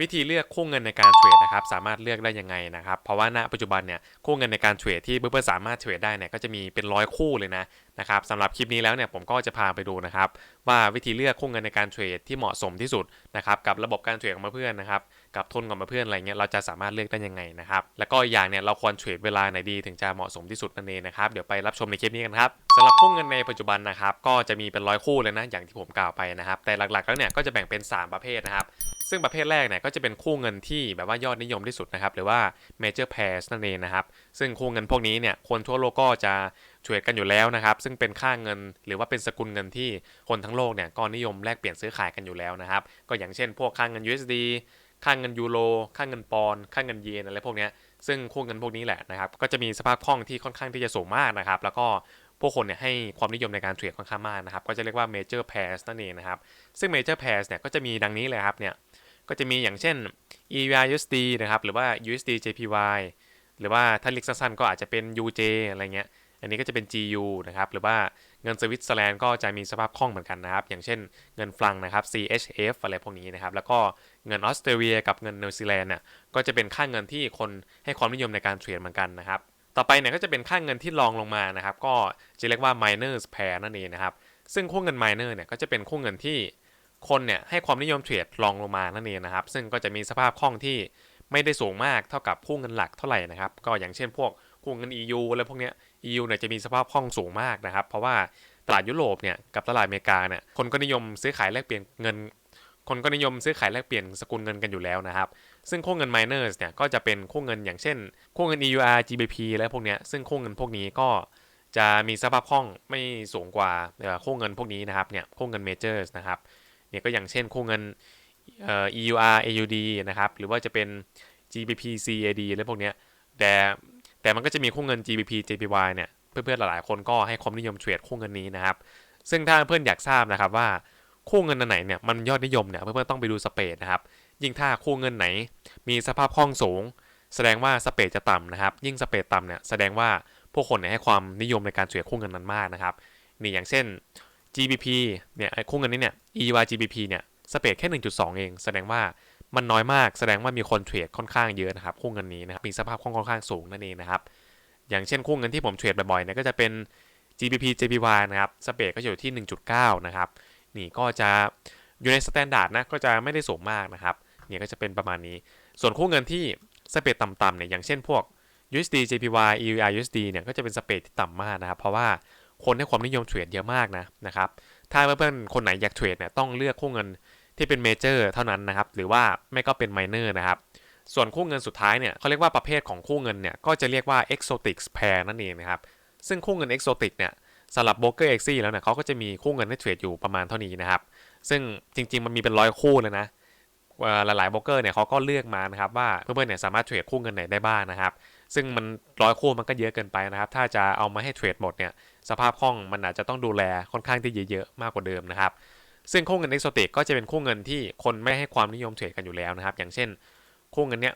วิธีเลือกคู่เงินในการเทรดนะครับสามารถเลือกได้ยังไงนะครับเพราะว่าณปัจจุบันเนี่ยคู่เงินในการเทรดที่เพื่อนๆสามารถเทรดได้เนี่ยก็จะมีเป็นร้อยคู่เลยนะนะครับสำหรับคลิปนี้แล้วเนี่ยผมก็จะพาไปดูนะครับว่าวิธีเลือกคู่เงินในการเทรดที่เหมาะสมที่สุดนะครับกับระบบการเทรดของเพื่อนๆนะครับ กับทุนของเพื่อนอะไรเงี้ยเราจะสามารถเลือกได้ยังไงนะครับแล้วก็อีกอย่างเนี่ยเราควรเทรดเวลาไหนดีถึงจะเหมาะสมที่สุดนั่นเองนะครับเดี๋ยวไปรับชมในคลิปนี้กันครับสำหรับคู่เงินในปัจจุบันนะครับก็จะมีเป็นร้อยคู่เลยนะอย่างที่ผมกล่าวไปนะครับแต่หลักๆแล้วเนี่ยก็จะแบ่งเป็น 3 ประเภทนะครับซึ่งประเภทแรกเนี่ยก็จะเป็นคู่เงินที่แบบว่ายอดนิยมที่สุดนะครับหรือว่า major pairs นั่นเองนะครับซึ่งคู่เงินพวกนี้เนี่ยคนทั่วโลกก็จะเทรดกันอยู่แล้วนะครับซึ่งเป็นค่าเงินหรือว่าเป็นสกุลเงินที่คนทั้งโลกเนี่ยก็นิยมแลกเปลี่ยนซื้อขายกันอยู่แล้วนะครับก็อย่างเช่น พวกค่าเงิน USD ค่าเงินยูโรค่าเงินปอนด์ค่าเงินเยนอะไรพวกนี้ซึ่งคู่เงินพวกนี้แหละนะครับ ก็จะมีสภาพคล่องที่ค่อนข้างที่จะสูงมากนะครับ แล้วก็พวกคนเนี่ยให้ความนิยมในการเทรดค่อนข้างมากนะครับ ก็จะเรียกว่า major pairs นั่นเองนะครับ ซึ่ง major pairs เนี่ยก็จะมีดังนี้เลยครับเนี่ย ก็จะมีอย่างเช่น EVR USD นะครับ หรือว่า USD JPY หรือว่าถ้าเรียกสั้นๆก็อาจจะเป็น UJ อะไรเงี้ย อันนี้ก็จะเป็น GU นะครับ หรือว่าเงินสวิตเซอร์แลนด์ก็จะมีสภาพคล่องเหมือนกันนะครับ อย่างเช่นเงินฟรังนะครับ CHF อะไรพวกนี้นะครับ แล้วก็ เงินออสเตรเลียกับเงินนิวซีแลนด์เนี่ยก็จะเป็นค่าเงินที่คนให้ความนิยมในการเทรดเหมือนกันนะครับ ต่อไปเนี่ยก็จะเป็นค่าเงินที่รองลงมานะครับ ก็จะเรียกว่า miners pair นั่นเองนะครับ ซึ่งคู่เงิน miner เนี่ยก็จะเป็นคู่เงินที่คนเนี่ยให้ความนิยมเทรดรองลงมานั่นเองนะครับ ซึ่งก็จะมีสภาพคล่องที่ไม่ได้สูงมากเท่ากับคู่เงินหลักเท่าไหร่นะครับ ก็อย่างเช่นพวกคู่เงิน EU อะไรพวกเนี้ย EU เนี่ยจะมีสภาพคล่องสูงมากนะครับ เพราะว่าตลาดยุโรปเนี่ยกับตลาดอเมริกาเนี่ยคนก็นิยมซื้อขายแลกเปลี่ยนเงิน คนก็นิยมซื้อขายแลกเปลี่ยนสกุลเงินกันอยู่แล้วนะครับ ซึ่งคู่เงิน miners เนี่ยก็จะเป็นคู่เงินอย่างเช่น คู่เงิน EUR GBP และพวกเนี้ย ซึ่งคู่เงินพวกนี้ก็จะมีสภาพคล่องไม่สูงกว่าคู่เงินพวกนี้นะครับ เนี่ยคู่เงิน majors นะครับ เนี่ยก็อย่างเช่นคู่เงิน EUR AUD นะครับ หรือว่าจะเป็น GBP CAD อะพวกเนี้ย แต่แต่มันก็จะมีคู่เงิน GBP JPY เนี่ย เพื่อนๆหลายๆคนก็ให้ความนิยมเทรดคู่เงินนี้นะครับ ซึ่งถ้าเพื่อนอยากทราบนะครับว่า คู่เงินอันไหนเนี่ยมันยอดนิยมเนี่ยเพื่อนๆต้องไปดูสเปดนะครับ ยิ่งถ้าคู่เงินไหน มีสภาพคล่องสูง แสดงว่าสเปดจะต่ำนะครับ ยิ่งสเปดต่ำเนี่ยแสดงว่าผู้คนเนี่ยให้ความนิยมในการเทรดคู่เงินนั้นมากนะครับนี่อย่างเช่น GBP เนี่ยคู่เงินนี้เนี่ย EUR GBP เนี่ยสเปดแค่ 1.2 เอง แสดงว่ามันน้อยมาก แสดงว่ามีคนเทรดค่อนข้างเยอะนะครับคู่เงินนี้นะครับมีสภาพคล่องค่อนข้างสูงนั่นเองนะครับอย่างเช่นคู่เงินที่ผมเทรดบ่อยๆเนี่ยก็จะเป็น GBP JPY นะครับสเปดก็อยู่ที่ 1.9 นะครับ นี่ก็จะอยู่ในสแตนดาร์ดนะก็จะไม่ได้สูงมากนะครับเนี่ยก็จะเป็นประมาณนี้ ส่วนคู่เงินที่สเปรดต่ำๆเนี่ยอย่างเช่นพวก USD JPY EUR USD เนี่ยก็จะเป็นสเปรดที่ต่ำมากนะครับ เพราะว่าคนให้ความนิยมเทรดเยอะมากนะนะครับถ้าเพื่อนๆคนไหนอยากเทรดเนี่ยต้องเลือกคู่เงินที่เป็นเมเจอร์เท่านั้นนะครับ หรือว่าไม่ก็เป็นไมเนอร์นะครับ ส่วนคู่เงินสุดท้ายเนี่ยเขาเรียกว่าประเภทของคู่เงินเนี่ยก็จะเรียกว่า exotic pair นั่นเองนะครับ ซึ่งคู่เงิน exotic เนี่ย สำหรับโบรกเกอร์เอ็กซี่แล้วเนี่ยเขาก็จะมีคู่เงินให้เทรดอยู่ประมาณเท่านี้นะครับ ซึ่งจริง ๆ มันมีเป็นร้อยคู่เลยนะหลายๆโบรกเกอร์เนี่ยเขาก็เลือกมานะครับว่าเพื่อนๆเนี่ยสามารถเทรดคู่เงินไหนได้บ้างนะครับ ซึ่งมันร้อยคู่มันก็เยอะเกินไปนะครับ ถ้าจะเอามาให้เทรดหมดเนี่ยสภาพคล่องมันอาจจะต้องดูแลค่อนข้างที่เยอะๆมากกว่าเดิมนะครับ ซึ่งคู่เงินเอ็กโซติกก็จะเป็นคู่เงินที่คนไม่ให้ความนิยมเทรดกันอยู่แล้วนะครับ อย่างเช่น คู่เงินเนี้ย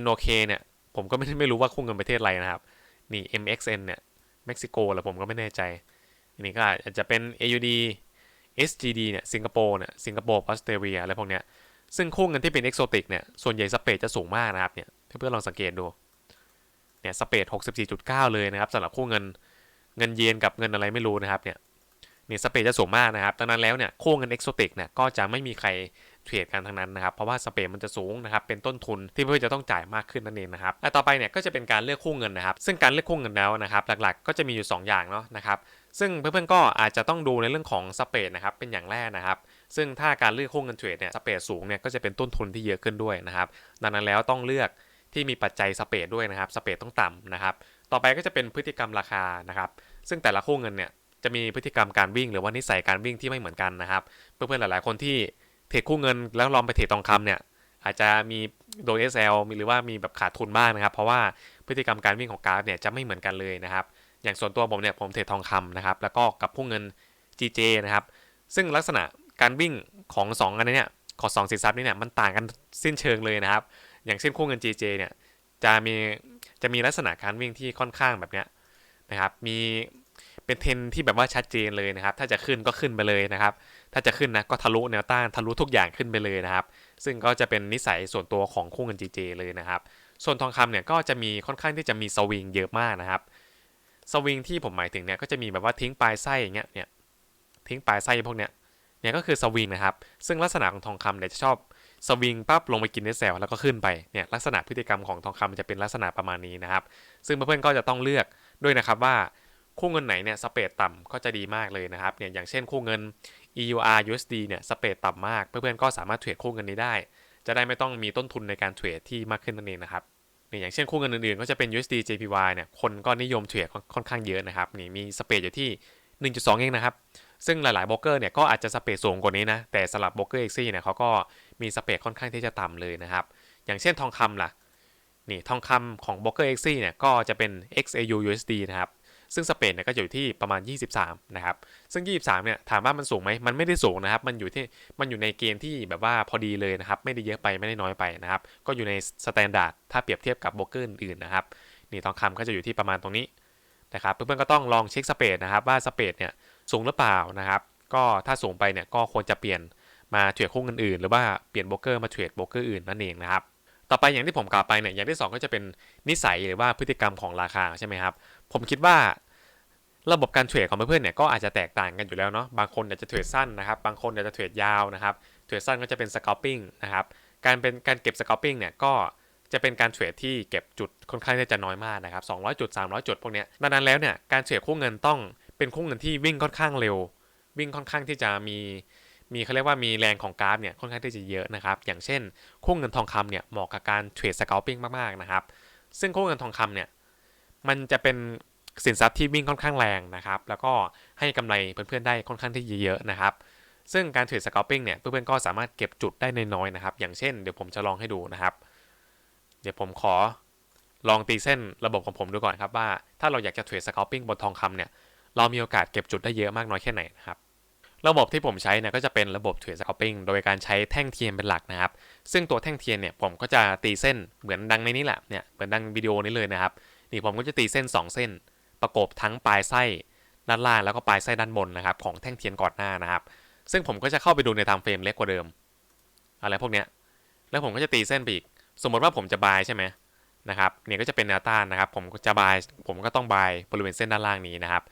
NOK เนี่ยผมก็ไม่ไม่รู้ว่าคู่เงินประเทศอะไรนะครับนี่ MXN เนี่ย เม็กซิโกหรือผมก็ไม่แน่ใจ อันนี้ก็อาจจะเป็น AUD SGD เนี่ยสิงคโปร์เนี่ยสิงคโปร์ออสเตรเลียอะไรพวกเนี้ยซึ่งคู่เงินที่เป็นเอ็กโซติกเนี่ยส่วนใหญ่สเปดจะสูงมากนะครับเนี่ยเพื่อนๆลองสังเกตดูเนี่ยสเปด64.9 เลยนะครับสำหรับคู่เงินเงินเยนกับเงินอะไรไม่รู้นะครับเนี่ยเนี่ยสเปดจะสูงมากนะครับดังนั้นแล้วเนี่ยคู่เงินเอ็กโซติกเนี่ยก็จะไม่มีใคร เทรดกันทั้งนั้นนะครับ เพราะว่าสเปรดมันจะสูงนะครับ เป็นต้นทุนที่เพื่อนจะต้องจ่ายมากขึ้นนั่นเองนะครับและต่อไปเนี่ยก็จะเป็นการเลือกคู่เงินนะครับ ซึ่งการเลือกคู่เงินแล้วนะครับ หลักๆ ก็จะมีอยู่ 2 อย่างเนาะนะครับซึ่งเพื่อนๆก็อาจจะต้องดูในเรื่องของสเปรดนะครับเป็นอย่างแรกนะครับซึ่งถ้าการเลือกคู่เงินเทรดเนี่ยสเปรดสูงเนี่ยก็จะเป็นต้นทุนที่เยอะขึ้นด้วยนะครับดังนั้นแล้วต้องเลือกที่มีปัจจัยสเปรดด้วยนะครับสเปรดต้องต่ำนะครับต่อไปก็จะเป็นพฤติกรรมราคานะครับซึ่งแต่ละคู่เงินเนี่ยจะมีพฤติกรรมการวิ่งหรือว่านิสัยการวิ่งที่ไม่เหมือนกันนะครับ เพื่อนๆหลาย ๆ คนที่ เทรดคู่เงินแล้วลองไปเทรดทองคำเนี่ยอาจจะมีโดน SL หรือว่ามีแบบขาดทุนบ้างนะครับ เพราะว่าพฤติกรรมการวิ่งของกราฟเนี่ยจะไม่เหมือนกันเลยนะครับ อย่างส่วนตัวผมเนี่ยผมเทรดทองคำนะครับแล้วก็กับคู่เงิน GJ นะครับซึ่งลักษณะการวิ่งของ 2 อันนี้เนี่ยของสองสินทรัพย์นี้เนี่ยมันต่างกันสิ้นเชิงเลยนะครับ อย่างเช่นคู่เงิน GJ เนี่ยจะมีจะมีลักษณะการวิ่งที่ค่อนข้างแบบเนี้ยนะครับมีเป็นเทนที่แบบว่าชัดเจนเลยนะครับ ถ้าจะขึ้นก็ขึ้นไปเลยนะครับ ถ้าจะขึ้นนะก็ทะลุแนวต้านทะลุทุกอย่างขึ้นไปเลยนะครับ ซึ่งก็จะเป็นนิสัยส่วนตัวของคู่เงิน GJ เลยนะครับ ส่วนทองคำเนี่ยก็จะมีค่อนข้างที่จะมีสวิงเยอะมากนะครับ สวิงที่ผมหมายถึงเนี่ยก็จะมีแบบว่าทิ้งปลายไส้อย่างเงี้ยเนี่ยทิ้งปลายไส้พวกเนี้ยเนี่ยก็คือสวิงนะครับ ซึ่งลักษณะของทองคำเนี่ยจะชอบสวิงปั๊บลงไปกินในแซลแล้วก็ขึ้นไปเนี่ยลักษณะพฤติกรรมของทองคำจะเป็นลักษณะประมาณนี้นะครับ ซึ่งเพื่อนๆก็จะต้องเลือกด้วยนะครับว่าคู่เงินไหนเนี่ยสเปรดต่ำก็จะดีมากเลยนะครับเนี่ยอย่างเช่นคู่เงิน EUR USD เนี่ยสเปรดต่ำมาก เพื่อนๆก็สามารถเทรดคู่เงินนี้ได้ จะได้ไม่ต้องมีต้นทุนในการเทรดที่มากขึ้นนั่นเองนะครับนี่อย่างเช่นคู่เงินอื่นๆ ก็จะเป็น USD JPY เนี่ยคนก็นิยมเทรดค่อนข้างเยอะนะครับนี่มีสเปรดอยู่ที่ 1.2 เองนะครับ ซึ่งหลายๆโบรกเกอร์เนี่ยก็อาจจะสเปรดสูงกว่านี้นะแต่สำหรับโบรกเกอร์เอ็กซี่เนี่ยเขาก็มีสเปรดค่อนข้างที่จะต่ำเลยนะครับอย่างเช่นทองคำล่ะนี่ทองคำของโบรกเกอร์เอ็กซี่เนี่ยก็จะเป็น XAU USD นะครับ ซึ่งสเปนเนี่ยก็อยู่ที่ประมาณ 23 นะครับ ซึ่ง 23 เนี่ยถามว่ามันสูงไหมมันไม่ได้สูงนะครับ มันอยู่ที่มันอยู่ในเกณฑ์ที่แบบว่าพอดีเลยนะครับ ไม่ได้เยอะไปไม่ได้น้อยไปนะครับ ก็อยู่ในสแตนดาร์ดถ้าเปรียบเทียบกับโบรกเกอร์อื่นนะครับ นี่ทองคำก็จะอยู่ที่ประมาณตรงนี้นะครับ เพื่อนๆก็ต้องลองเช็คสเปดนะครับว่าสเปดเนี่ยสูงหรือเปล่านะครับ ก็ถ้าสูงไปเนี่ยก็ควรจะเปลี่ยนมาเทรดคู่เงินอื่นหรือว่าเปลี่ยนโบรกเกอร์มาเทรดโบรกเกอร์อื่นนั่นเองนะครับต่อไปอย่างที่ผมกล่าวไปเนี่ยอย่างที่สองก็จะเป็นนิสัยหรือว่าพฤติกรรมของราคาใช่ไหมครับ ผมคิดว่าระบบการเทรดของเพื่อนๆเนี่ยก็อาจจะแตกต่างกันอยู่แล้วเนาะบางคนอยากจะเทรดสั้นนะครับ บางคนอยากจะเทรดยาวนะครับเทรดสั้นก็จะเป็นสกอปปิ้งนะครับการเป็นการเก็บสกอปปิ้งเนี่ยก็จะเป็นการเทรดที่เก็บจุดค่อนข้างที่จะน้อยมากนะครับ200 จุด 300 จุดพวกเนี้ยดังนั้นแล้วเนี่ยการเทรดคู่เงินต้องเป็นคู่เงินที่วิ่งค่อนข้างเร็ว วิ่งค่อนข้างที่จะมีมีเขาเรียกว่ามีแรงของกราฟเนี่ยค่อนข้างที่จะเยอะนะครับ อย่างเช่นคู่เงินทองคำเนี่ยเหมาะกับการเทรดสกอปปิ้งมากๆนะครับ ซึ่งคู่เงินทองคำเนี่ย มันจะเป็นสินทรัพย์ที่วิ่งค่อนข้างแรงนะครับ แล้วก็ให้กำไรเพื่อนๆได้ค่อนข้างที่เยอะๆนะครับ ซึ่งการเทรดสกอปปิ้งเนี่ยเพื่อนๆก็สามารถเก็บจุดได้น้อยๆนะครับ อย่างเช่นเดี๋ยวผมจะลองให้ดูนะครับ เดี๋ยวผมขอลองตีเส้นระบบของผมดูก่อนครับว่า ถ้าเราอยากจะเทรดสกอปปิ้งบนทองคำเนี่ยเรามีโอกาสเก็บจุดได้เยอะมากน้อยแค่ไหนนะครับระบบที่ผมใช้เนี่ยก็จะเป็นระบบเทรดสกอปปิ้งโดยการใช้แท่งเทียนเป็นหลักนะครับ ซึ่งตัวแท่งเทียนเนี่ยผมก็จะตีเส้นเหมือนดังในนี้แหละเนี่ยเหมือนดังวิดีโอนี้เลยนะครับ นี่ผมก็จะตีเส้น 2 เส้น ประกบทั้งปลายไส้ด้านล่างแล้วก็ปลายไส้ด้านบนนะครับของแท่งเทียนก่อนหน้านะครับ ซึ่งผมก็จะเข้าไปดูในไทม์เฟรมเล็กกว่าเดิม อะไรพวกเนี้ยแล้วผมก็จะตีเส้นไปอีก สมมติว่าผมจะบายใช่ไหมนะครับเนี่ยก็จะเป็นแนวต้านนะครับ ผมจะบายผมก็ต้องบายบริเวณเส้นด้านล่างนี้นะครับ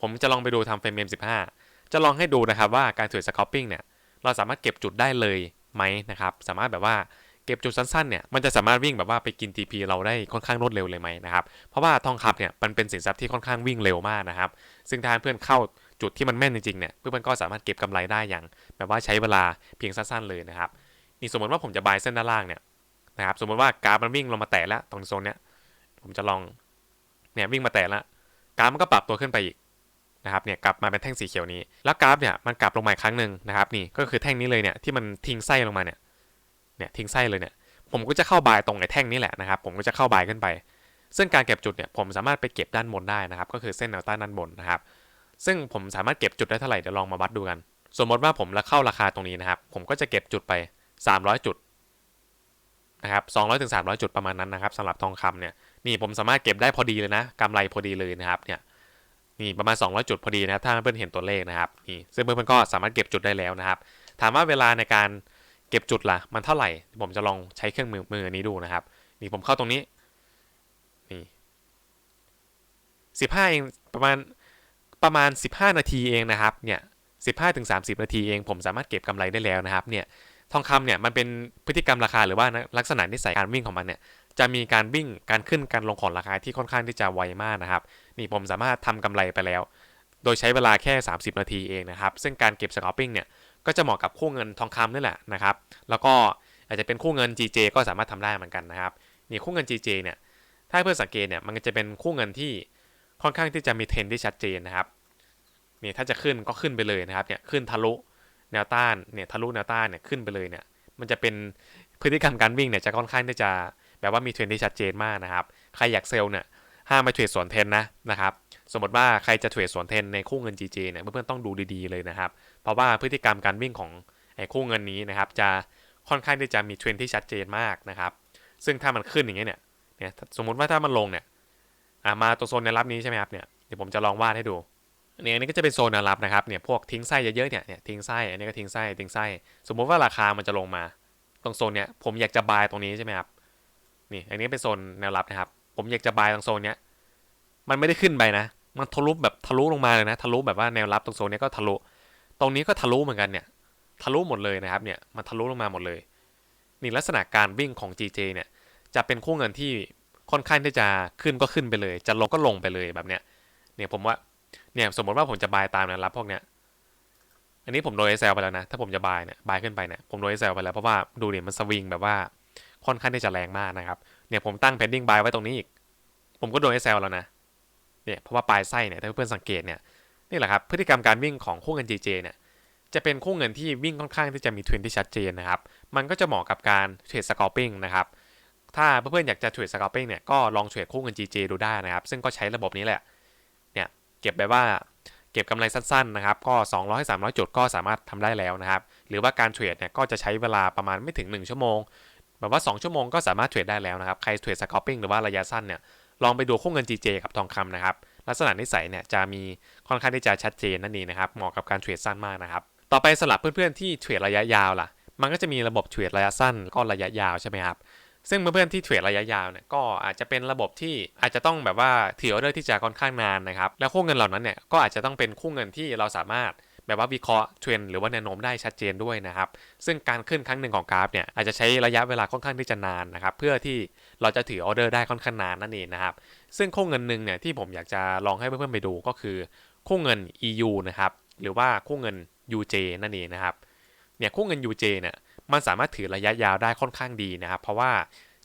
ผมจะลองไปดูทำเฟรมเมม15จะลองให้ดูนะครับว่าการถือสกอปปิ้งเนี่ยเราสามารถเก็บจุดได้เลยไหมนะครับ สามารถแบบว่า เก็บจุดสั้นๆเนี่ยมันจะสามารถวิ่งแบบว่าไปกิน TP เราได้ค่อนข้างรวดเร็วเลยไหมนะครับเพราะว่าทองคำเนี่ยมันเป็นสินทรัพย์ที่ค่อนข้างวิ่งเร็วมากนะครับซึ่งถ้าเพื่อนเข้าจุดที่มันแม่นจริงๆเนี่ยเพื่อนก็สามารถเก็บกำไรได้อย่าง แบบว่าใช้เวลาเพียงสั้นๆเลยนะครับนี่สมมติว่าผมจะบายเส้นด้านล่างเนี่ยนะครับสมมติว่ากราฟมันวิ่งลงมาแตะแล้วตรงโซนเนี้ยผมจะลองเนี่ยวิ่งมาแตะแล้วกราฟมันก็ปรับตัวขึ้นไปอีกนะครับเนี่ยกลับมาเป็นแท่งสีเขียวนี้ แล้วกราฟเนี่ยมันกลับลงมาอีกครั้งหนึ่งนะครับนี่ก็คือแท่งนี้เลยเนี่ยที่มันทิ้งไส้ลงมาเนี่ย เนี่ยทิ้งไส้เลยเนี่ยผมก็จะเข้าบายตรงไอ้แท่งนี้แหละนะครับ ผมก็จะเข้าบายขึ้นไป ซึ่งการเก็บจุดเนี่ยผมสามารถไปเก็บด้านบนได้นะครับ ก็คือเส้นแนวต้านด้านบนนะครับ ซึ่งผมสามารถเก็บจุดได้เท่าไหร่เดี๋ยวลองมาวัดดูกัน สมมติว่าผมเข้าราคาตรงนี้นะครับ ผมก็จะเก็บจุดไป 300 จุดนะครับ200ถึง300จุดประมาณนั้นนะครับสำหรับทองคำเนี่ยนี่ผมสามารถเก็บได้พอดีเลยนะกำไรพอดีเลยนะครับเนี่ยนี่ประมาณ 200 จุดพอดีนะครับถ้าเพื่อนเห็นตัวเลขนะครับนี่ซึ่งเพื่อนๆก็สามารถเก็บจุดได้แล้วนะครับ ถามว่าเวลาในการ เก็บจุดล่ะมันเท่าไหร่ ผมจะลองใช้เครื่องมือมือนี้ดูนะครับ นี่ผมเข้าตรงนี้ นี่สิบห้าเองประมาณประมาณ 15 นาทีเองนะครับ เนี่ย15ถึง30 นาทีเอง ผมสามารถเก็บกำไรได้แล้วนะครับ เนี่ย ทองคำเนี่ยมันเป็นพฤติกรรมราคาหรือว่าลักษณะนิสัยการวิ่งของมันเนี่ย จะมีการวิ่ง การขึ้น การลงของราคาที่ค่อนข้างที่จะไวมากนะครับ นี่ผมสามารถทำกำไรไปแล้ว โดยใช้เวลาแค่ 30 นาทีเองนะครับ ซึ่งการเก็บสกอปปิ้งเนี่ย ก็จะเหมาะกับคู่เงินทองคำนี่แหละนะครับ แล้วก็อาจจะเป็นคู่เงิน GJ ก็สามารถทำได้เหมือนกันนะครับนี่คู่เงิน GJ เนี่ยถ้าเพื่อนสังเกตเนี่ยมันจะเป็นคู่เงินที่ค่อนข้างที่จะมีเทรนที่ชัดเจนนะครับนี่ถ้าจะขึ้นก็ขึ้นไปเลยนะครับเนี่ยขึ้นทะลุแนวต้านเนี่ยทะลุแนวต้านเนี่ยขึ้นไปเลยเนี่ยมันจะเป็นพฤติกรรมการวิ่งเนี่ยจะค่อนข้างที่จะแบบว่ามีเทรนที่ชัดเจนมากนะครับ ใครอยากเซลล์เนี่ยห้ามไปเทรดสวนเทรนนะนะครับ สมมติว่าใครจะเทรดสวนเทรนในคู่เงิน GJ เนี่ยเพื่อนๆต้องดูดีๆเลยนะครับ เพราะว่าพฤติกรรมการวิ่งของไอ้คู่เงินนี้นะครับ จะค่อนข้างที่จะมีเทรนที่ชัดเจนมากนะครับ ซึ่งถ้ามันขึ้นอย่างเงี้ยเนี่ยเนี่ยสมมุติว่าถ้ามันลงเนี่ยมาตัวโซนแนวรับนี้ใช่ไหมครับเนี่ยเดี๋ยวผมจะลองวาดให้ดูเนี่ยอันนี้ก็จะเป็นโซนแนวรับนะครับเนี่ยพวกทิ้งไส้เยอะๆเนี่ยเนี่ยทิ้งไส้อันนี้ก็ทิ้งไส้ทิ้งไส้ สมมุติว่าราคามันจะลงมา ตรงโซนเนี้ยผมอยากจะบายตรงนี้ใช่ไหมครับนี่อันนี้เป็นโซนแนวรับนะครับ ผมอยากจะบายตรงโซนเนี้ยมันไม่ได้ขึ้นไปนะ มันทะลุแบบทะลุลงมาเลยนะทะลุแบบว่าแนวรับตรงโซนเนี้ยก็ทะลุ ตรงนี้ก็ทะลุเหมือนกันเนี่ยทะลุหมดเลยนะครับเนี่ยมันทะลุลงมาหมดเลยนี่ลักษณะการวิ่งของ GJ เนี่ยจะเป็นคู่เงินที่ค่อนข้างที่จะขึ้นก็ขึ้นไปเลย จะลงก็ลงไปเลยแบบเนี้ยเนี่ยผมว่าเนี่ยสมมติว่าผมจะบายตามนวรับพวกเนี้ยอันนี้ผมโดน SL ไปแล้วนะ ถ้าผมจะบายเนี่ยบายขึ้นไปเนี่ยผมโดน SL ไปแล้วเพราะว่าดูเนี่ยมันสวิงแบบว่าค่อนข้างที่จะแรงมากนะครับเนี่ยผมตั้ง pending buy ไว้ตรงนี้อีก ผมก็โดน SL แล้วนะเนี่ยเพราะว่าปลายไส้เนี่ยถ้าเพื่อนสังเกตเนี่ย นี่แหละครับพฤติกรรมการวิ่งของคู่เงิน GJ เนี่ยจะเป็นคู่เงินที่วิ่งค่อนข้างที่จะมีเทรนที่ชัดเจนนะครับ มันก็จะเหมาะกับการเทรดสกอร์ปิ้งนะครับ ถ้าเพื่อนๆอยากจะเทรดสกอร์ปิ้งเนี่ยก็ลองเทรดคู่เงิน GJ ดูได้นะครับ ซึ่งก็ใช้ระบบนี้แหละ เนี่ยเก็บแบบว่าเก็บกำไรสั้นๆนะครับ ก็ 200 300 จุดก็สามารถทำได้แล้วนะครับ หรือว่าการเทรดเนี่ยก็จะใช้เวลาประมาณไม่ถึง 1 ชั่วโมง แบบว่า 2 ชั่วโมงก็สามารถเทรดได้แล้วนะครับ ใครเทรดสกอร์ปิ้งหรือว่าระยะสั้นเนี่ย ลองไปดูคู่เงิน GJ กับทองคำนะครับ ลักษณะนิสัยเนี่ยจะมีค่อนข้างที่จะชัดเจนนั่นเองนะครับเหมาะกับการเทรดสั้นมากนะครับต่อไปสำหรับเพื่อนๆที่เทรดระยะยาวล่ะ มันก็จะมีระบบเทรดระยะสั้นก็ระยะยาวใช่ไหมครับซึ่งเพื่อนๆที่เทรดระยะยาวเนี่ยก็อาจจะเป็นระบบที่อาจจะต้องแบบว่าถือออเดอร์ที่จะค่อนข้างนานนะครับแล้วคู่เงินเหล่านั้นเนี่ยก็อาจจะต้องเป็นคู่เงินที่เราสามารถแบบว่าวิเคราะห์เทรนหรือว่าแนวโน้มได้ชัดเจนด้วยนะครับ ซึ่งการขึ้นครั้งหนึ่งของกราฟเนี่ยอาจจะใช้ระยะเวลาค่อนข้างที่จะนานนะครับ เพื่อที่เราจะถือออเดอร์ได้ค่อนข้างนานนั่นเองนะครับซึ่งคู่เงินหนึ่งเนี่ยที่ผมอยากจะลองให้เพื่อนๆไปดูก็คือคู่เงิน EU นะครับ หรือว่าคู่เงิน UJ นั่นเองนะครับ เนี่ยคู่เงิน UJ เนี่ยมันสามารถถือระยะยาวได้ค่อนข้างดีนะครับ เพราะว่า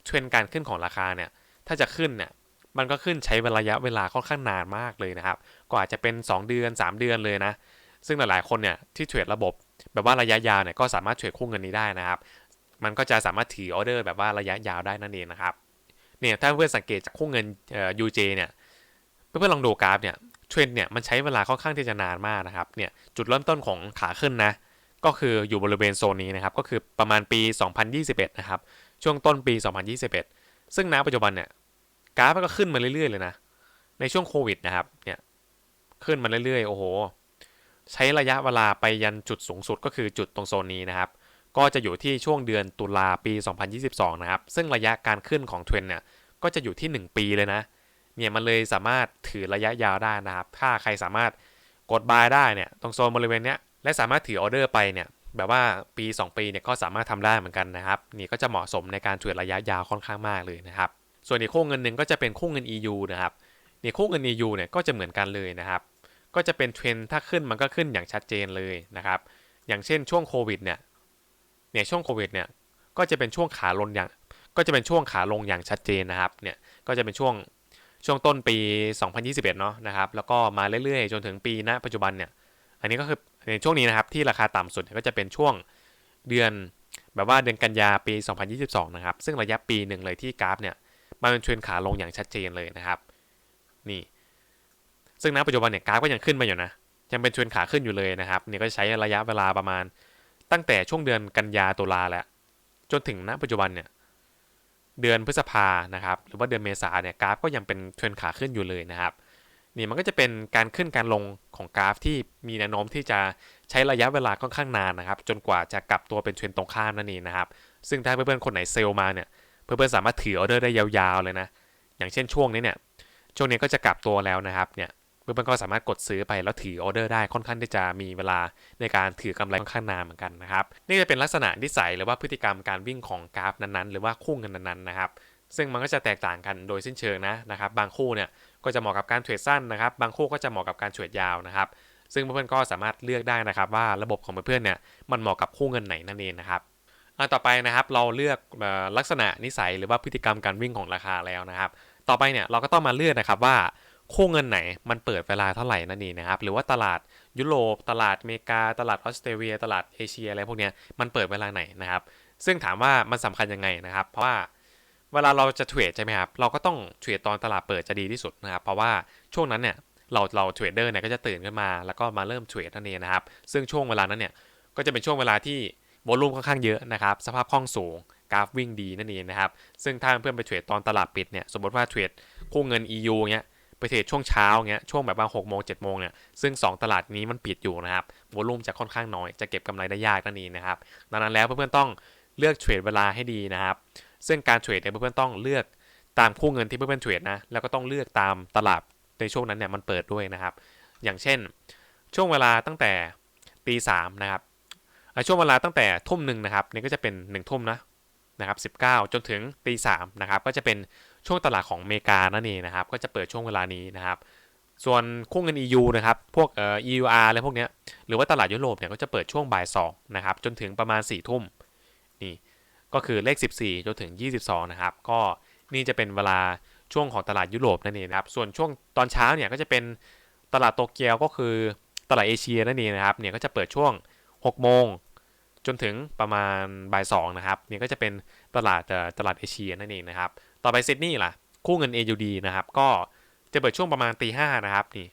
เทรนการขึ้นของราคาเนี่ยถ้าจะขึ้นเนี่ยมันก็ขึ้นใช้ระยะเวลาค่อนข้างนานมากเลยนะครับ ก็อาจจะเป็น 2 เดือน 3 เดือนเลยนะ ซึ่งหลายๆคนเนี่ยที่เทรดระบบ แบบว่าระยะยาวเนี่ยก็สามารถเทรดคู่เงินนี้ได้นะครับ มันก็จะสามารถถือออเดอร์แบบว่าระยะยาวได้นั่นเองนะครับ เนี่ยถ้าเพื่อนสังเกตจากคู่เงินเอ่อ UJ เนี่ยเพื่อนๆลองดูกราฟเนี่ยเทรนเนี่ยมันใช้เวลาค่อนข้างที่จะนานมากนะครับเนี่ยจุดเริ่มต้นของขาขึ้นนะก็คืออยู่บริเวณโซนนี้นะครับก็คือประมาณปี 2021 นะครับช่วงต้นปี 2021 ซึ่งณปัจจุบันเนี่ยกราฟก็ขึ้นมาเรื่อยๆเลยนะในช่วงโควิดนะครับเนี่ยขึ้นมาเรื่อยๆโอ้โห ใช้ระยะเวลาไปยันจุดสูงสุดก็คือจุดตรงโซนนี้นะครับ ก็จะอยู่ที่ช่วงเดือนตุลาปี 2022 นะครับ ซึ่งระยะการขึ้นของเทรนเนี่ยก็จะอยู่ที่ 1 ปีเลยนะ เนี่ยมันเลยสามารถถือระยะยาวได้นะครับ ถ้าใครสามารถกดบายได้เนี่ยตรงโซนบริเวณเนี้ยและสามารถถือออเดอร์ไปเนี่ยแบบว่าปี 2 ปีเนี่ยก็สามารถทำได้เหมือนกันนะครับ นี่ก็จะเหมาะสมในการเทรดระยะยาวค่อนข้างมากเลยนะครับ ส่วนอีกคู่เงินหนึ่งก็จะเป็นคู่เงิน EU นะครับนี่คู่เงิน EU เนี่ยก็จะเหมือนกันเลยนะครับ ก็จะเป็นเทรนถ้าขึ้นมันก็ขึ้นอย่างชัดเจนเลยนะครับ อย่างเช่นช่วงโควิดเนี่ย เนี่ยช่วงโควิดเนี่ยก็จะเป็นช่วงขาลงอย่าง ก็จะเป็นช่วงขาลงอย่างชัดเจนนะครับเนี่ยก็จะเป็นช่วงช่วงต้นปี 2021 เนาะนะครับแล้วก็มาเรื่อยๆ จนถึงปีณปัจจุบันเนี่ยอันนี้ก็คือในช่วงนี้นะครับที่ราคาต่ำสุดก็จะเป็นช่วงเดือนแบบว่าเดือนกันยาปี 2022 นะครับ ซึ่งระยะปีหนึ่งเลยที่กราฟเนี่ยมันเป็นเทรนขาลงอย่างชัดเจนเลยนะครับ นี่ ซึ่งณปัจจุบันเนี่ยกราฟก็ยังขึ้นมาอยู่นะยังเป็นเทรนขาขึ้นอยู่เลยนะครับเนี่ยก็ใช้ระยะเวลาประมาณ ตั้งแต่ช่วงเดือนกันยาตุลาแหละจนถึงณปัจจุบันเนี่ยเดือนพฤษภานะครับหรือว่าเดือนเมษาเนี่ยกราฟก็ยังเป็นเทรนขาขึ้นอยู่เลยนะครับนี่มันก็จะเป็นการขึ้นการลงของกราฟที่มีแนวโน้มที่จะใช้ระยะเวลาค่อนข้างนานนะครับ จนกว่าจะกลับตัวเป็นเทรนตรงข้ามนั่นเองนะครับ ซึ่งถ้าเพื่อนๆคนไหนเซลล์มาเนี่ยเพื่อนๆสามารถถือออเดอร์ได้ยาวๆเลยนะอย่างเช่นช่วงนี้เนี่ยช่วงนี้ก็จะกลับตัวแล้วนะครับเนี่ย เพื่อนๆก็สามารถกดซื้อไปแล้วถือออเดอร์ได้ค่อนข้างที่จะมีเวลาในการถือกำไรค่อนข้างนานเหมือนกันนะครับนี่จะเป็นลักษณะนิสัยหรือว่าพฤติกรรมการวิ่งของกราฟนั้นๆ หรือว่าคู่เงินนั้นๆนะครับซึ่งมันก็จะแตกต่างกันโดยสิ้นเชิงนะนะครับบางคู่เนี่ยก็จะเหมาะกับการเทรดสั้นนะครับบางคู่ก็จะเหมาะกับการเทรดยาวนะครับซึ่งเพื่อนๆก็สามารถเลือกได้นะครับว่าระบบของเพื่อนๆเนี่ยมันเหมาะกับคู่เงินไหนนั่นเองนะครับต่อไปนะครับเราเลือกลักษณะนิสัยหรือว่าพฤติกรรมการวิ่งของราคาแล้วนะครับ ต่อไปเนี่ยเราก็ต้องมาเลือกนะครับว่า คู่เงินไหนมันเปิดเวลาเท่าไหร่นั่นเองนะครับ หรือว่าตลาดยุโรปตลาดอเมริกา ตลาดออสเตรเลีย ตลาดเอเชียอะไรพวกนี้มันเปิดเวลาไหนนะครับ ซึ่งถามว่ามันสำคัญยังไงนะครับ เพราะว่าเวลาเราจะเทรดใช่ไหมครับ เราก็ต้องเทรดตอนตลาดเปิดจะดีที่สุดนะครับ เพราะว่าช่วงนั้นเนี่ยเราเราเทรดเดอร์เนี่ยก็จะตื่นขึ้นมา แล้วก็มาเริ่มเทรดนั่นเองนะครับ ซึ่งช่วงเวลานั้นเนี่ยก็จะเป็นช่วงเวลาที่วอลุ่มค่อนข้างเยอะนะครับ สภาพคล่องสูงกราฟวิ่งดีนั่นเองนะครับ ซึ่งถ้าเพื่อนไปเทรดตอนตลาดปิดเนี่ย สมมติว่าเทรดคู่เงิน EU เงี้ย ไปเทรดช่วงเช้าเงี้ยช่วงแบบว่า6โมง7โมงเนี่ยซึ่ง 2 ตลาดนี้มันปิดอยู่นะครับวอลุ่มจะค่อนข้างน้อยจะเก็บกำไรได้ยากนั่นเองนะครับดังนั้นแล้วเพื่อนๆต้องเลือกเทรดเวลาให้ดีนะครับ ซึ่งการเทรดเนี่ยเพื่อนๆต้องเลือกตามคู่เงินที่เพื่อนๆเทรดนะแล้วก็ต้องเลือกตามตลาดในช่วงนั้นเนี่ยมันเปิดด้วยนะครับ อย่างเช่น ช่วงเวลาตั้งแต่ตีสามนะครับช่วงเวลาตั้งแต่ทุ่มหนึ่งนะครับนี่ก็จะเป็น1นึ่ทุ่มนะนะครับ19 จนถึงตีสามนะครับก็จะเป็น ช่วงตลาดของอเมริกานั่นเองนะครับ ก็จะเปิดช่วงเวลานี้นะครับ ส่วนคู่เงิน EU นะครับ พวกเอ่อ EUR อะไรพวกเนี้ย หรือว่าตลาดยุโรปเนี่ยก็จะเปิดช่วงบ่าย2นะครับ จนถึงประมาณ4ี่ทุ่มนี่ก็คือเลข 14 จนถึง 22 นะครับ ก็นี่จะเป็นเวลาช่วงของตลาดยุโรปนั่นเองนะครับ ส่วนช่วงตอนเช้าเนี่ยก็จะเป็นตลาดโตเกียวก็คือตลาดเอเชียนั่นเองนะครับ เนี่ยก็จะเปิดช่วง 6 โมงจนถึงประมาณบ่าย2นะครับ เนี่ยก็จะเป็นตลาดเออตลาดเอเชียนั่นเองนะครับ ต่อไปซิดนีย์ล่ะ คู่เงิน AUD นะครับ ก็จะเปิดช่วงประมาณตีห้านะครับนี่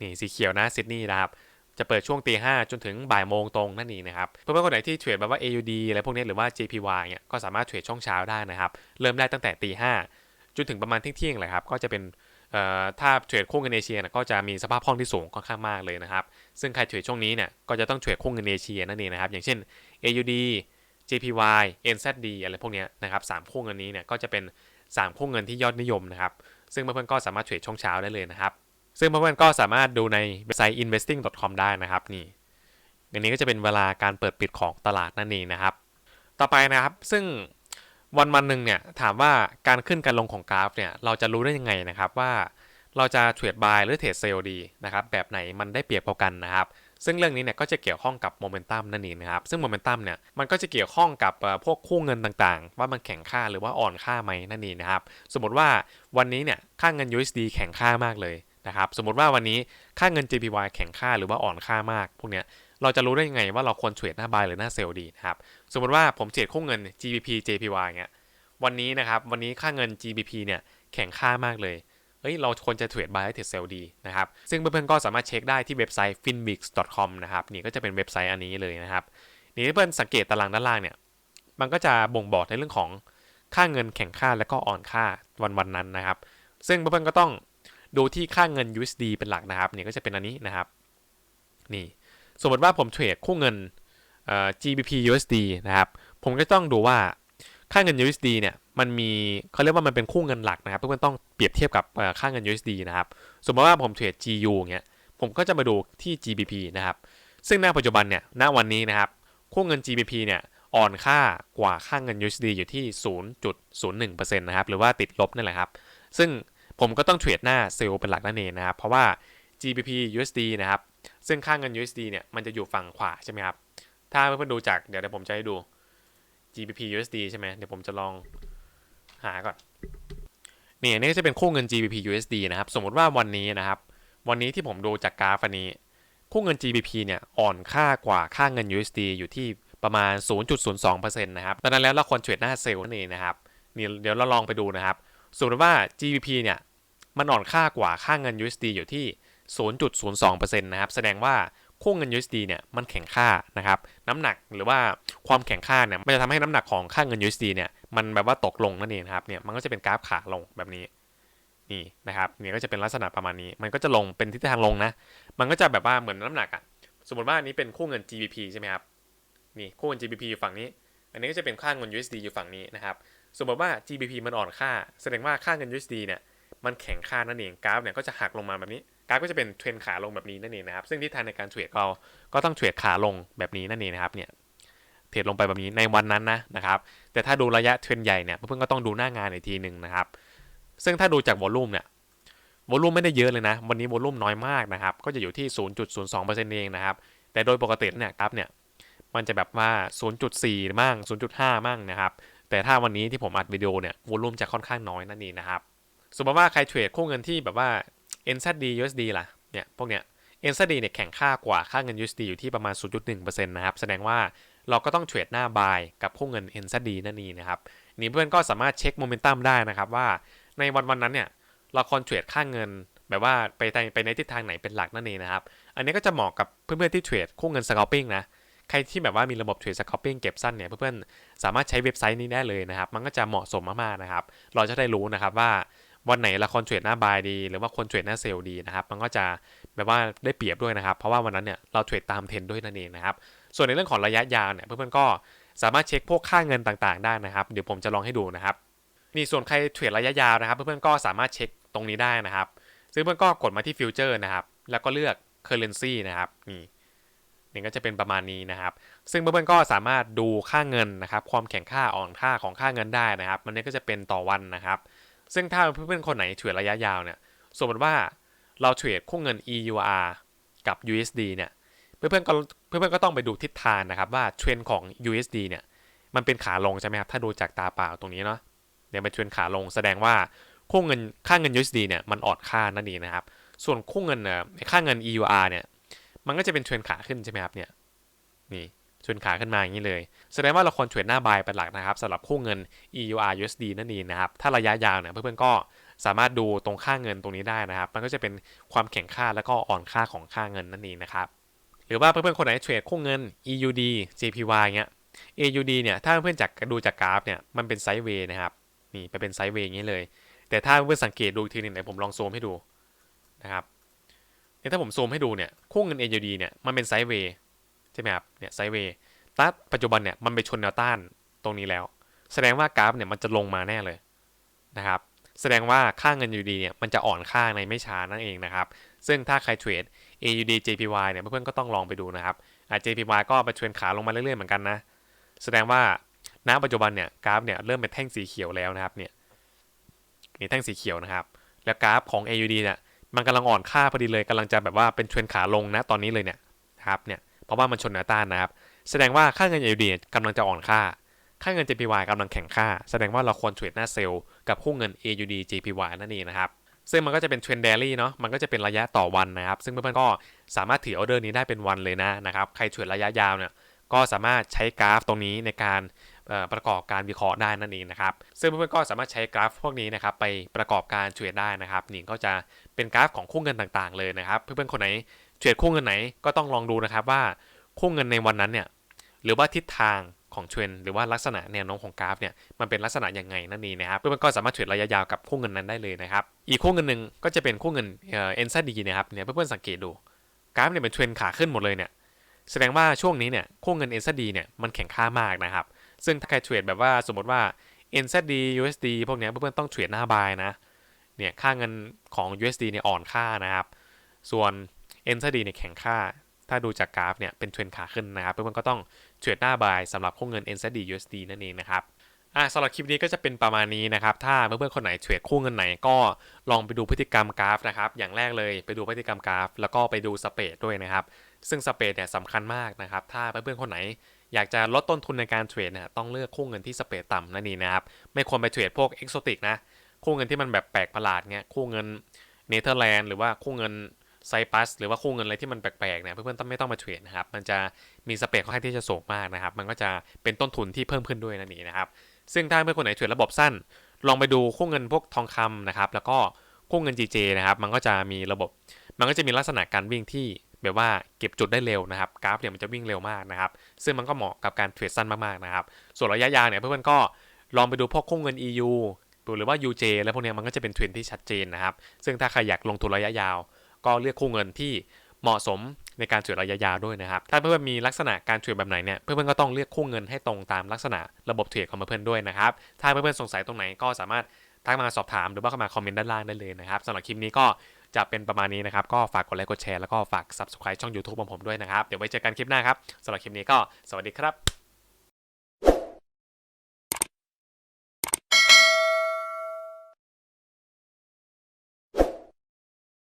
นี่สีเขียวนะซิดนีย์นะครับจะเปิดช่วงตีห้าจนถึงบ่ายโมงตรงนั่นเองนะครับเพื่อนๆคนไหนที่เทรดแบบว่า AUD อะไรพวกนี้หรือว่า JPY เนี่ยก็สามารถเทรดช่องเช้าได้นะครับ เริ่มได้ตั้งแต่ตีห้าจนถึงประมาณเที่ยงๆเลยครับก็จะเป็นเอ่อถ้าเทรดคู่เงินเอเชียนะก็จะมีสภาพคล่องที่สูงค่อนข้างมากเลยนะครับ ซึ่งใครเทรดช่วงนี้เนี่ยก็จะต้องเทรดคู่เงินเอเชียนั่นเองนะครับ อย่างเช่น AUD JPY NZD อะไรพวกนี้นะครับสามคู่เงินนี้เนี่ยก็จะเป็น3คู่เงินที่ยอดนิยมนะครับ ซึ่งเพื่อนๆก็สามารถเทรดช่องเช้าได้เลยนะครับ ซึ่งเพื่อนๆก็สามารถดูในเว็บไซต์ investing.com ได้นะครับนี่อันนี้ก็จะเป็นเวลาการเปิดปิดของตลาดนั่นเองนะครับ ต่อไปนะครับ ซึ่งวันวันหนึ่งเนี่ยถามว่าการขึ้นการลงของกราฟเนี่ยเราจะรู้ได้ยังไงนะครับว่าเราจะเทรดบายหรือเทรดเซลดีนะครับแบบไหนมันได้เปรียบกว่ากันนะครับ ซึ่งเรื่องนี้เนี่ยก็จะเกี่ยวข้องกับโมเมนตัมนั่นเองนะครับ ซึ่งโมเมนตัมเนี่ยมันก็จะเกี่ยวข้องกับพวกคู่เงินต่างๆ ว่ามันแข็งค่าหรือว่าอ่อนค่าไหมนั่นเองนะครับ สมมติว่าวันนี้เนี่ยค่าเงิน USD แข็งค่ามากเลยนะครับ สมมติว่าวันนี้ค่าเงิน JPY แข็งค่าหรือว่าอ่อนค่ามาก พวกเนี้ยเราจะรู้ได้ยังไงว่าเราควรเทรดหน้าบายหรือหน้าเซลล์ดีนะครับ สมมติว่าผมเทรดคู่เงิน GBP JPY เงี้ย วันนี้นะครับ วันนี้ค่าเงิน GBP เนี่ยแข็งค่ามากเลย เอ้ยเราควรจะเทรด buy หรือเทรด sell ดีนะครับ ซึ่งเพื่อนๆก็สามารถเช็คได้ที่เว็บไซต์ finbix.com นะครับนี่ก็จะเป็นเว็บไซต์อันนี้เลยนะครับนี่เพื่อนสังเกตตารางด้านล่างเนี่ยมันก็จะบ่งบอกในเรื่องของค่าเงินแข็งค่าและก็อ่อนค่าวันวันนั้นนะครับ ซึ่งเพื่อนๆก็ต้องดูที่ค่าเงิน USD เป็นหลักนะครับนี่ก็จะเป็นอันนี้นะครับนี่สมมติว่าผมเทรดคู่เงินเอ่อ GBP USD นะครับผมก็ต้องดูว่าค่าเงิน USD เนี่ย มันมีเขาเรียกว่ามันเป็นคู่เงินหลักนะครับเพื่อนๆต้องเปรียบเทียบกับค่าเงิน USD นะครับ สมมติว่าผมเทรด GU เงี้ยผมก็จะมาดูที่ GBP นะครับ ซึ่งณปัจจุบันเนี่ยณวันนี้นะครับ คู่เงิน GBP เนี่ยอ่อนค่ากว่าค่าเงิน USD อยู่ที่ 0.01%นะครับหรือว่าติดลบนั่นแหละครับ ซึ่งผมก็ต้องเทรดหน้าเซลล์เป็นหลักนั่นเองนะครับ เพราะว่า GBP USD นะครับ ซึ่งค่าเงิน USD เนี่ยมันจะอยู่ฝั่งขวาใช่ไหมครับ ถ้าเพื่อนๆดูจากเดี๋ยวเดี๋ยวผมจะให้ดู GBP USD ใช่ไหมเดี๋ยวผมจะลอง หาก่อนนี่อันนี้จะเป็นคู่เงิน GBP USD นะครับ สมมติว่าวันนี้นะครับ วันนี้ที่ผมดูจากกราฟอันนี้ คู่เงิน GBP เนี่ยอ่อนค่ากว่าค่าเงิน USD อยู่ที่ประมาณ 0.02%นะครับดังนั้นแล้วเราควรเทรดหน้าเซลล์นั่นเองนะครับนี่เดี๋ยวเราลองไปดูนะครับ สมมติว่า GBP เนี่ยมันอ่อนค่ากว่าค่าเงิน USD อยู่ที่ 0.02%นะครับ แสดงว่า คู่เงิน USD เนี่ยมันแข็งค่านะครับน้ำหนักหรือว่าความแข็งค่าเนี่ยมันจะทำให้น้ำหนักของค่าเงิน USD เนี่ยมันแบบว่าตกลงนั่นเองครับเนี่ยมันก็จะเป็นกราฟขาลงแบบนี้นี่นะครับเนี่ยก็จะเป็นลักษณะประมาณนี้ มันก็จะลงเป็นทิศทางลงนะ มันก็จะแบบว่าเหมือนน้ำหนักอะสมมติว่าอันนี้เป็นคู่เงิน GBP ใช่ไหมครับนี่คู่เงิน GBP อยู่ฝั่งนี้ อันนี้ก็จะเป็นค่าเงิน USD อยู่ฝั่งนี้นะครับสมมติว่า GBP มันอ่อนค่า แสดงว่าค่าเงิน USD เนี่ยมันแข็งค่านั่นเองกราฟเนี่ยก็จะหักลงมาแบบนี้ กราฟก็จะเป็นเทรนขาลงแบบนี้นั่นเองนะครับ ซึ่งทิศทางในการเทรดเราก็ต้องเทรดขาลงแบบนี้นั่นเองนะครับเนี่ยเทรดลงไปแบบนี้ในวันนั้นนะนะครับ แต่ถ้าดูระยะเทรนใหญ่เนี่ยเพื่อนก็ต้องดูหน้างานอีกทีหนึ่งนะครับ ซึ่งถ้าดูจากวอลลุ่มเนี่ยวอลุ่มไม่ได้เยอะเลยนะ วันนี้วอลุ่มน้อยมากนะครับ ก็จะอยู่ที่ 0.02%เองนะครับ แต่โดยปกติเนี่ยกราฟเนี่ย มันจะแบบว่า 0.4 มั่ง 0.5 มั่งนะครับ แต่ถ้าวันนี้ที่ผมอัดวิดีโอเนี่ยวอลลุ่มจะค่อนข้างน้อยนั่นเองนะครับ สมมติว่าใครเทรดคู่เงินที่แบบว่า NZD USD ล่ะ เนี่ยพวกเนี้ย NZD เนี่ยแข็งค่ากว่าค่าเงิน USD อยู่ที่ประมาณ 0.1%นะครับ แสดงว่าเราก็ต้องเทรดหน้า buy กับคู่เงิน NZD นั่นเองนะครับ นี่เพื่อนก็สามารถเช็คโมเมนตัมได้นะครับว่าในวันวันนั้นเนี่ยเราควรเทรดค่าเงินแบบว่าไปในไปในทิศทางไหนเป็นหลักนั่นเองนะครับ อันนี้ก็จะเหมาะกับเพื่อนๆที่เทรดคู่เงิน scalping นะ ใครที่แบบว่ามีระบบเทรด scalping เก็บสั้นเนี่ยเพื่อนๆสามารถใช้เว็บไซต์นี้ได้เลยนะครับ มันก็จะเหมาะสมมากๆนะครับ เราจะได้รู้นะครับว่า วันไหนเราครเทรดหน้าบายดี หรือว่าควรเทรดหน้าเซลล์ดีนะครับมันก็จะแบบว่าได้เปรียบด้วยนะครับ เพราะว่าวันนั้นเนี่ยเราเทรดตามเทรนด์ด้วยนั่นเองนะครับส่วนในเรื่องของระยะยาวเนี่ยเพื่อนๆก็สามารถเช็คพวกค่าเงินต่างๆได้นะครับเดี๋ยวผมจะลองให้ดูนะครับนี่ส่วนใครเทรดระยะยาวนะครับ เพื่อนๆก็สามารถเช็คตรงนี้ได้นะครับ ซึ่งเพื่อนก็กดมาที่ฟิวเจอร์นะครับแล้วก็เลือก currency นะครับนี่นี่ก็จะเป็นประมาณนี้นะครับ ซึ่งเพื่อนๆก็สามารถดูค่าเงินนะครับ ความแข็งค่าอ่อนค่าของค่าเงินได้นะครับ มันนี้ก็จะเป็นต่อวันนะครับ ซึ่งถ้าเพื่อนๆคนไหนเทรดระยะยาวเนี่ย สมมติว่าเราเทรดคู่เงิน EUR กับ USD เนี่ย เพื่อนๆก็เพื่อนๆก็ต้องไปดูทิศทางนะครับว่าเทรนของ USD เนี่ย มันเป็นขาลงใช่ไหมครับ ถ้าดูจากตาเปล่าตรงนี้เนาะ เนี่ยเป็นเทรนขาลงแสดงว่าคู่เงินค่าเงิน USD เนี่ยมันอ่อนค่านั่นเองนะครับ ส่วนคู่เงินเอ่อค่าเงิน EUR เนี่ย มันก็จะเป็นเทรนขาขึ้นใช่ไหมครับเนี่ย นี่ เทรนขาขึ้นมาอย่างนี้เลย แสดงว่าเราควรเทรดหน้าบายเป็นหลักนะครับสำหรับคู่เงิน EUR USD นั่นเองนะครับ ถ้าระยะยาวเนี่ยเพื่อนๆก็สามารถดูตรงค่าเงินตรงนี้ได้นะครับ มันก็จะเป็นความแข็งค่าแล้วก็อ่อนค่าของค่าเงินนั่นเองนะครับ หรือว่าเพื่อนๆคนไหนเทรดคู่เงิน EUD JPY เงี้ย AUD เนี่ยถ้าเพื่อนๆจากดูจากกราฟเนี่ยมันเป็นไซด์เวย์นะครับนี่ไปเป็นไซด์เวย์อย่างนี้เลย แต่ถ้าเพื่อนสังเกตดูทีนึงไหนผมลองซูมให้ดูนะครับเนี่ยถ้าผมซูมให้ดูเนี่ยคู่เงิน AUD เนี่ยมันเป็นไซด์เวย์ ใช่ไหมครับเนี่ยไซเวย์แต่ปัจจุบันเนี่ยมันไปชนแนวต้านตรงนี้แล้ว แสดงว่ากราฟเนี่ยมันจะลงมาแน่เลยนะครับแสดงว่าค่าเงิน UD เนี่ยมันจะอ่อนค่าในไม่ช้านั่นเองนะครับ ซึ่งถ้าใครเทรด AUD JPY เนี่ยเพื่อนๆก็ต้องลองไปดูนะครับอ่า JPY ก็ไปเทรนขาลงมาเรื่อยๆเหมือนกันนะ แสดงว่าณปัจจุบันเนี่ยกราฟเนี่ยเริ่มเป็นแท่งสีเขียวแล้วนะครับเนี่ยนี่แท่งสีเขียวนะครับ แล้วกราฟของ AUD เนี่ยมันกำลังอ่อนค่าพอดีเลยกำลังจะแบบว่าเป็นเทรนขาลงนะตอนนี้เลยเนี่ยครับเนี่ย ราะว่ามันชนแนวต้านนะครับ แสดงว่าค่าเงิน AUD กำลังจะอ่อนค่า ค่าเงิน JPY กำลังแข็งค่า แสดงว่าเราควรเทรดหน้าเซลล์กับคู่เงิน AUD JPY นั่นเองนะครับ ซึ่งมันก็จะเป็นเทรนเดลี่เนาะ มันก็จะเป็นระยะต่อวันนะครับ ซึ่งเพื่อนๆก็สามารถถือออเดอร์นี้ได้เป็นวันเลยนะนะครับ ใครเทรดระยะยาวเนี่ย ก็สามารถใช้กราฟตรงนี้ในการประกอบการวิเคราะห์ได้นั่นเองนะครับ ซึ่งเพื่อนๆก็สามารถใช้กราฟพวกนี้นะครับไปประกอบการเทรดได้นะครับนี่ก็จะเป็นกราฟของคู่เงินต่างๆเลยนะครับ เพื่อนๆคนไหน รดคู่เงินไหนก็ต้องลองดูนะครับว่าคู่เงินในวันนั้นเนี่ยหรือว่าทิศทางของเทรนหรือว่าลักษณะแนวโน้มของกราฟเนี่ยมันเป็นลักษณะยังไงนั่นเองนะครับเพื่อนก็สามารถเทรดระยะยาวกับคู่เงินนั้นได้เลยนะครับอีกคู่เงินหนึ่งก็จะเป็นคู่เงินเอ็นซดีนะครับเนี่ยเพื่อนๆสังเกตดูกราฟเนี่ยเป็นเทรนขาขึ้นหมดเลยเนี่ยแสดงว่าช่วงนี้เนี่ยคู่เงิน NZD เนี่ยมันแข็งค่ามากนะครับซึ่งถ้าใครเทรดแบบว่าสมมติว่า NZD USD พวกนี้เพื่อนๆต้องเทรดหน้าบายนะเนี่ยค่าเงินของ USD เนี่ยอ่อนค่านะครับ ส่วน NZD เนี่ยแข็งค่า ถ้าดูจากกราฟเนี่ยเป็นเทรนขาขึ้นนะครับเพื่อนๆก็ต้องเทรดหน้าบายสำหรับคู่เงิน NZD USD นั่นเองนะครับอะสำหรับคลิปนี้ก็จะเป็นประมาณนี้นะครับ ถ้าเพื่อนๆคนไหนเทรดคู่เงินไหนก็ลองไปดูพฤติกรรมกราฟนะครับ อย่างแรกเลยไปดูพฤติกรรมกราฟ แล้วก็ไปดูสเปดด้วยนะครับ ซึ่งสเปดเนี่ยสำคัญมากนะครับ ถ้าเพื่อนๆคนไหนอยากจะลดต้นทุนในการเทรดเนี่ยต้องเลือกคู่เงินที่สเปดต่ำนั่นเองนะครับ ไม่ควรไปเทรดพวกเอ็กโซติกนะ คู่เงินที่มันแบบแปลกประหลาดเงี้ย คู่เงินเนเธอร์แลนด์หรือว่าคู่เงิน ไซปัสหรือว่าคู่เงินอะไรที่มันแปลกๆเนี่ยเพื่อนๆต้องไม่ต้องมาเทรดนะครับ มันจะมีสเปดค่อนข้างที่จะสูงมากนะครับ มันก็จะเป็นต้นทุนที่เพิ่มขึ้นด้วยนั่นเองนะครับ ซึ่งถ้าเพื่อนคนไหนเทรดระบบสั้น ลองไปดูคู่เงินพวกทองคำนะครับ แล้วก็คู่เงิน GJ นะครับ มันก็จะมีระบบ มันก็จะมีลักษณะการวิ่งที่แบบว่าเก็บจุดได้เร็วนะครับ กราฟเนี่ยมันจะวิ่งเร็วมากนะครับ ซึ่งมันก็เหมาะกับการเทรดสั้นมากๆนะครับ ส่วนระยะยาวเนี่ยเพื่อนๆก็ลองไปดูพวกคู่เงิน EU หรือว่า UJ แล้วพวกเนี้ยมันก็จะเป็นเทรนที่ชัดเจนนะครับ ซึ่งถ้าใครอยากลงทุนระยะยาว ก็เลือกคู่เงินที่เหมาะสมในการเทรดระยะยาวด้วยนะครับ ถ้าเพื่อนๆมีลักษณะการเทรดแบบไหนเนี่ย เพื่อนๆก็ต้องเลือกคู่เงินให้ตรงตามลักษณะระบบเทรดของเพื่อนๆด้วยนะครับ ถ้าเพื่อนๆสงสัยตรงไหนก็สามารถทักมาสอบถามหรือว่าเข้ามาคอมเมนต์ด้านล่างได้เลยนะครับสำหรับคลิปนี้ก็จะเป็นประมาณนี้นะครับ ก็ฝากกดไลค์กดแชร์แล้วก็ฝาก subscribe ช่อง YouTube ของผมด้วยนะครับ เดี๋ยวไว้เจอกันคลิปหน้าครับสำหรับคลิปนี้ก็สวัสดีครับ